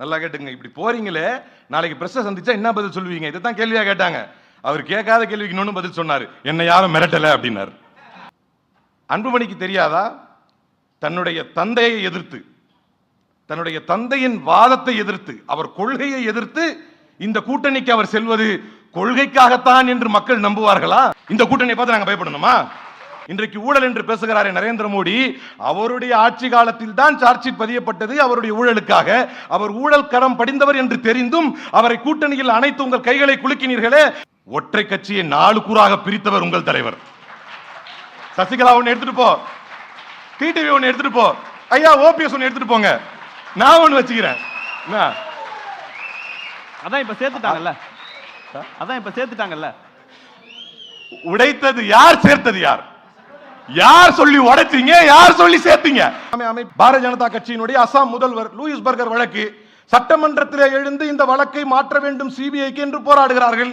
நல்லா கேட்டுங்க இப்படி போறீங்களே நாளைக்கு பிரஸ்ஸை சந்திச்சா என்ன பதில் சொல்லுவீங்க? இதை தான் கேள்வியா கேட்டாங்க. அவர் கேட்காத கேள்விக்கு இன்னொன்று பதில் சொன்னாரு. என்னை யாரும் மிரட்டல அப்படின்னார். அன்புமணிக்கு தெரியாதா? தன்னுடைய தந்தையை எதிர்த்து தன்னுடைய தந்தையின் வாதத்தை எதிர்த்து அவர் கொள்கையை எதிர்த்து இந்த கூட்டணிக்கு அவர் செல்வது கொள்கைக்காகத்தான் என்று மக்கள் நம்புவார்களா? இந்த கூட்டணியை பார்த்து நாங்க பயப்படணுமா? இன்றைக்கு ஊழல் என்று பேசுகிறாரே நரேந்திர மோடி அவருடைய ஆட்சி காலத்தில் தான் சார்ஜ் ஷீட் பதியப்பட்டது அவருடைய ஊழலுக்காக. அவர் ஊழல் கரம் படிந்தவர் என்று தெரிந்தும் அவரை கூட்டணியில் அனைத்து உங்கள் கைகளை குலுக்கினீர்களே. ஒற்றை கட்சியை நாலு கூறாக பிரித்தவர் உங்கள் தலைவர். சசிகலா ஒன்னு எடுத்துட்டு போ. டிடிவி ஒன்னு எடுத்துட்டு போ. ஐயா ஓபிஎஸ் ஒன்னு எடுத்துட்டு போங்க. நான் ஒன்னு வச்சுக்கிறேன்? அதான் இப்ப சேர்த்துட்டாங்கல்ல. அதான் இப்ப சேர்த்துட்டாங்கல்ல. உடைத்தது யார் சேர்த்தது யார்? யார் சொல்லி உடைச்சீங்க யார் சொல்லி சேர்த்தீங்க? அமை- பாரதிய ஜனதா கட்சியினுடைய அசாம் முதல்வர் லூயிஸ் பர்கர் வழக்கு சட்டமன்றத்திலே எழுந்து இந்த வழக்கை மாற்ற வேண்டும் சிபிஐக்கு என்று போராடுகிறார்கள்.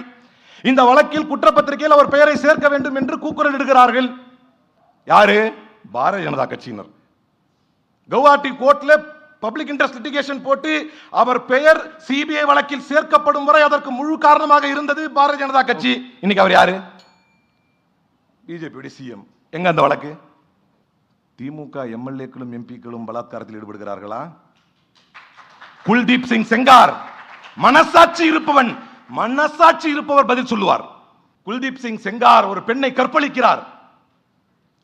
இந்த வழக்கில் குற்றப்பத்திரிகையில் அவர் பெயரை சேர்க்க வேண்டும் என்று கூக்குரல் இடுகிறார்கள். யாரு? பாரதிய ஜனதா கட்சியினர். கவுஹாட்டி கோர்ட்ல பப்ளிக் இன்ட்ரெஸ்ட் லிட்டிகேஷன் போட்டு அவர் பெயர் சிபிஐ வழக்கில் சேர்க்கப்படும் வரை அதற்கு முழு காரணமாக இருந்தது பாரதிய ஜனதா கட்சி. இன்னைக்கு அவர் யாரு? பிஜேபியுடைய சிஎம் எங்க அந்த வழக்கு? திமுக எம்எல்ஏக்களும் எம்பிக்களும் பலாத்காரத்தில் ஈடுபடுகிறார்களா? குல்தீப் சிங் செங்கார் மனசாட்சி இருப்பவன் மனசாட்சி இருப்பவர் பதில் சொல்லுவார். குல்தீப் சிங் செங்கார் ஒரு பெண்ணை கற்பழிக்கிறார்.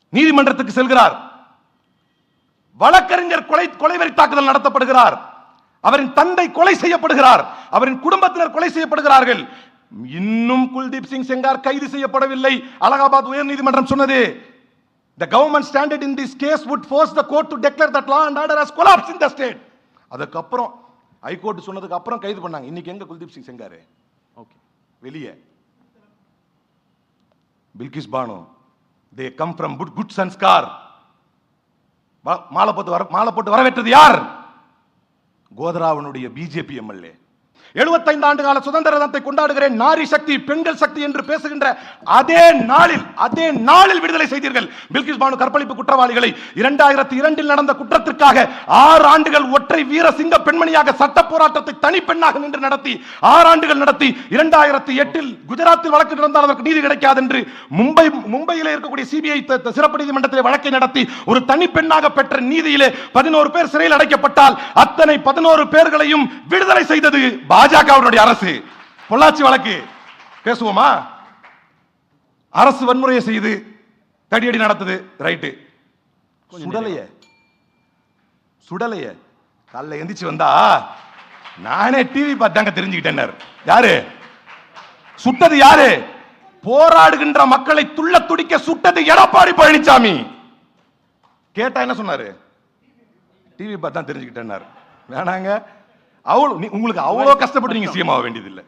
நீதிமன்றத்துக்கு செல்கிறார். வழக்கறிஞர் கொலை கொலைவெறி தாக்குதல் நடத்தப்படுகிறார். அவரின் தந்தை கொலை செய்யப்படுகிறார். அவரின் குடும்பத்தினர் கொலை செய்யப்படுகிறார்கள். இன்னும் குல்தீப் சிங் செங்கார் கைது செய்யப்படவில்லை. அலகாபாத் உயர் நீதிமன்றம் சொன்னது. The government standard in this case would force the court to declare that law and order has collapsed in the state. அதுக்கப்புறம் ஹைகோர்ட் சொன்னதுக்கு அப்புறம் கைது பண்ணாங்க. இன்னைக்கு எங்க குல்தீப் சிங் செங்காரு ஓகே வெளியே. Bilkis Bano they come from good good sanskar மாலை போட்டு வர மாலை போட்டு வரவேற்றது யார்? கோதராவனுடைய பிஜேபி எம்எல்ஏ 75 ஆண்டு கால சுதந்திர தினத்தை கொண்டாடுகிறேன். நாரி சக்தி பெண்கள் சக்தி என்று பேசுகின்ற அதே நாளில் அதே நாளில் விடுதலை செய்தீர்கள். பில்கிஸ் பானு கற்பழிப்பு குற்றவாளிகளை இரண்டாயிரத்தி இரண்டில் நடந்த குற்றத்திற்காக ஆறு ஆண்டுகள் ஒற்றை வீர சிங்க பெண்மணியாக சட்ட போராட்டத்தை தனி பெண்ணாக நின்று நடத்தி ஆறு ஆண்டுகள் நடத்தி இரண்டாயிரத்தி எட்டில் குஜராத்தில் வழக்கு நடந்தால் அதற்கு நீதி கிடைக்காது என்று மும்பை மும்பையில் இருக்கக்கூடிய சிபிஐ சிறப்பு நீதிமன்றத்தில் வழக்கை நடத்தி ஒரு தனி பெண்ணாக பெற்ற நீதியிலே பதினோரு பேர் சிறையில் அடைக்கப்பட்டால் அத்தனை பதினோரு பேர்களையும் விடுதலை செய்தது பாஜகவுடைய அரசு. பொள்ளாச்சி வழக்கு. பேசுவோமா? அரசு வன்முறையை செய்து தடியடி நடத்துது. ரைட்டு. சுடலைய. சுடலைய. காலைல எந்திரிச்சு வந்தா நானே டிவி பார்த்தாங்க தெரிஞ்சுக்கிட்டேன் யாரு? சுட்டது யாரு? போராடுகின்ற மக்களை துள்ள துடிக்க சுட்டது எடப்பாடி பழனிசாமி கேட்டா என்ன சொன்னாரு? டிவி பார்த்தா தெரிஞ்சுக்கிட்டேன்னாரு. வேணாங்க. அவ்வளவு நீ- உங்களுக்கு அவ்வளவு கஷ்டப்பட்டு நீங்க சிஎம் ஆக வேண்டியதில்லை.